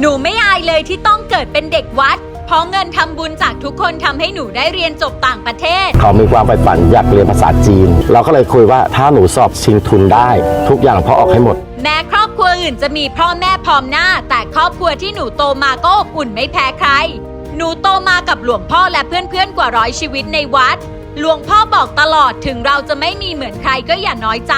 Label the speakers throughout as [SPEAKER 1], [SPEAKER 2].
[SPEAKER 1] หนูไม่อายเลยที่ต้องเกิดเป็นเด็กวัด เพราะเงินทำบุญจากทุกคนทำให้หนูได้เรียนจบต่างประเทศ
[SPEAKER 2] เขามีความใฝ่ฝันอยากเรียนภาษาจีน เราก็เลยคุยว่าถ้าหนูสอบชิงทุนได้ ทุกอย่างพ่อออกให้หมด
[SPEAKER 1] แม้ครอบครัวอื่นจะมีพ่อแม่พร้อมหน้า แต่ครอบครัวที่หนูโตมาก็อบอุ่นไม่แพ้ใคร หนูโตมากับหลวงพ่อและเพื่อนๆกว่าร้อยชีวิตในวัด หลวงพ่อบอกตลอดถึงเราจะไม่มีเหมือนใครก็อย่าน้อยใจ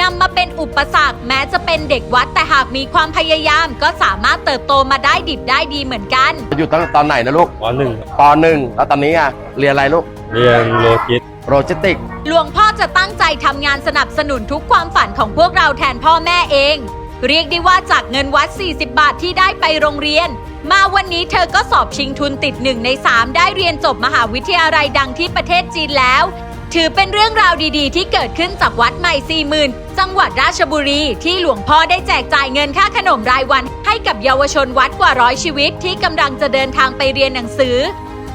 [SPEAKER 1] นำมาเป็นอุปสรรคแม้จะเป็นเด็กวัดแต่หากมีความพยายามก็สามารถเติบโตมาได้ดิบได้ดีเหมือนกัน
[SPEAKER 2] อยู่ตั้งตอนไหนนะลูก
[SPEAKER 3] ปหนึ่งครับ
[SPEAKER 2] ปหนึ่งแล้วตอนนี้อะเรียนอะไรลูก
[SPEAKER 3] เรียนโลจิส
[SPEAKER 2] โลจิสติก
[SPEAKER 1] หลวงพ่อจะตั้งใจทำงานสนับสนุนทุกความฝันของพวกเราแทนพ่อแม่เอง เรียกได้ว่าจากเงินวัด 40 บาทที่ได้ไปโรงเรียน มาวันนี้เธอก็สอบชิงทุนติดหนึ่งใน 3 ได้เรียนจบมหาวิทยาลัยดังที่ประเทศจีนแล้ว ถือเป็นเรื่องราวดีๆ ที่เกิดขึ้นจากวัดใหม่40,000จังหวัดราชบุรีที่หลวงพ่อได้แจกจ่ายเงินค่าขนมรายวัน ให้กับเยาวชนวัดกว่าร้อยชีวิตที่กำลังจะเดินทางไปเรียนหนังสือ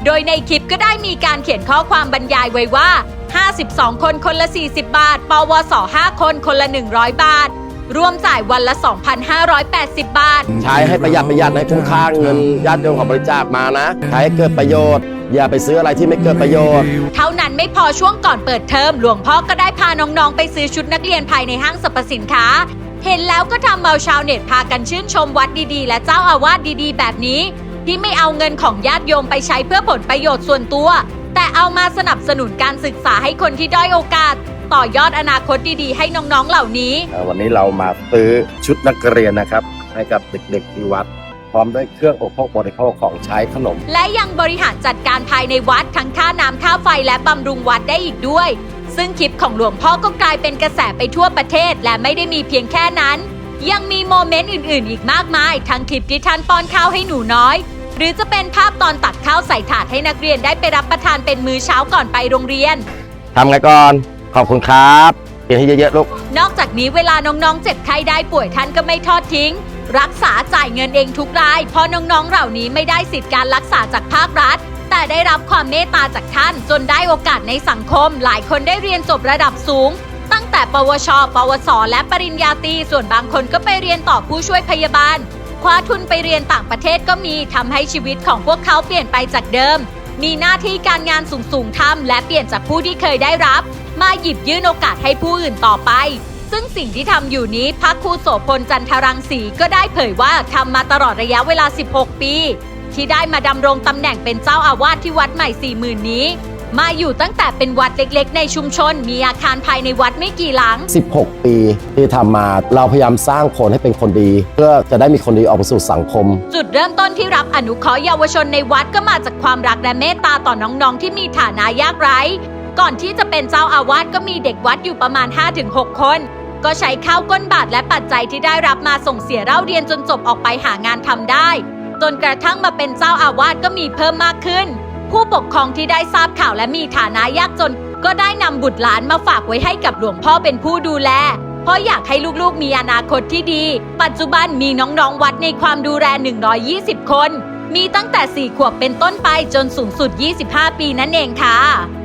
[SPEAKER 1] โดยในคลิปก็ได้มีการเขียนข้อความบรรยายไว้ว่า 52 คนคนละ 40 บาท ปวส 5 คนคนละ 100 บาท รวมจ่ายวันละ 2,580 บาท
[SPEAKER 2] ใช้ให้ประหยัดประหยัดให้คุ้มค่าเงินญาติโยมของบริจาคมานะใช้ให้เกิดประโยชน์ อย่าไปซื้ออะไรที่ไม่เกิดประโยชน์
[SPEAKER 1] เท่านั้นไม่พอช่วงก่อนเปิดเทอมหลวงพ่อก็ได้พาน้องๆ ไปซื้อชุดนักเรียนภายในห้างสรรพสินค้า เห็นแล้วก็ทำเอาชาวเน็ตพากันชื่นชมวัดดีๆ และเจ้าอาวาสดีๆ แบบนี้ ที่ไม่เอาเงินของญาติโยมไปใช้เพื่อผลประโยชน์ส่วนตัว แต่เอามาสนับสนุนการศึกษาให้คนที่ด้อยโอกาส ต่อยอดอนาคตดีๆ ให้น้องๆเหล่านี้
[SPEAKER 2] เอ่อวันนี้เรามาซื้อชุดนักเรียนนะครับ ให้กับเด็กๆที่วัด พร้อมด้วยเครื่องอุปโภคบริโภคของใช้ขนม
[SPEAKER 1] และยังบริหารจัดการภายในวัดทั้งค่าน้ำค่าไฟและบำรุงวัดได้อีกด้วย ซึ่งคลิปของหลวงพ่อก็กลายเป็นกระแสไปทั่วประเทศ และไม่ได้มีเพียงแค่นั้น ยังมีโมเมนต์อื่น ๆ อีกมากมาย ทั้งคลิปที่ท่านป้อนข้าวให้หนูน้อยหรือจะเป็นภาพตอนตักข้าวใส่ถาดให้นักเรียนได้ไปรับประทานเป็นมื้อเช้าก่อนไปโรงเรียน
[SPEAKER 2] ทำไงก่อน ขอบคุณครับกินให้เยอะๆลูก
[SPEAKER 1] นอกจากนี้เวลาน้องๆ เจ็บไข้ได้ป่วยท่านก็ไม่ทอดทิ้ง รักษาจ่ายเงินเองทุกราย เพราะน้องๆ เหล่านี้ไม่ได้สิทธิ์การรักษาจากภาครัฐ แต่ได้รับความเมตตาจากท่าน จนได้โอกาสในสังคม หลายคนได้เรียนจบระดับสูง ตั้งแต่ปวช ปวส และปริญญาตรีส่วนบางคนก็ไปเรียนต่อผู้ช่วยพยาบาล คว้าทุนไปเรียนต่างประเทศก็มีทำให้ชีวิตของพวกเขาเปลี่ยนไปจากเดิม มีหน้าที่การงานสูงสูงทำและเปลี่ยนจากผู้ที่เคยได้รับ มาหยิบยื่นโอกาสให้ผู้อื่นต่อไป ซึ่งสิ่งที่ทำอยู่นี้พักครูโสพลจันทรังสีก็ได้เผยว่าทำมาตลอดระยะเวลา 16 ปี ที่ได้มาดำรงตำแหน่งเป็นเจ้าอาวาสที่วัดใหม่40,000นี้ มาอยู่ตั้งแต่เป็นวัดเล็กๆ ในชุมชน มีอาคารภายในวัดไม่กี่หลัง
[SPEAKER 2] 16 ปีที่ทำมาเราพยายามสร้างคนให้เป็นคนดี เพื่อจะได้มีคนดีออกไปสู่สังคม
[SPEAKER 1] จุดเริ่มต้นที่รับอนุเคราะห์เยาวชนในวัดก็มาจากความรักและเมตตาต่อน้องๆ ที่มีฐานะยากไร้ ก่อนที่จะเป็นเจ้าอาวาสก็มีเด็กวัดอยู่ประมาณ 5-6 คน ก็ใช้ข้าวก้นบาทและปัจจัยที่ได้รับมาส่งเสียเล่าเรียนจนจบออกไปหางานทำได้ จนกระทั่งมาเป็นเจ้าอาวาสก็มีเพิ่มมากขึ้น ผู้ปกครองที่ได้ทราบข่าวและมีฐานะยากจน ก็ได้นำบุตรหลานมาฝากไว้ให้กับหลวงพ่อเป็นผู้ดูแล เพราะอยากให้ลูกๆมีอนาคตที่ดี ปัจจุบันมีน้องๆวัดในความดูแล 120 คน มีตั้งแต่ 4 ขวบเป็นต้นไปจนสูงสุด 25 ปีนั่นเองค่ะ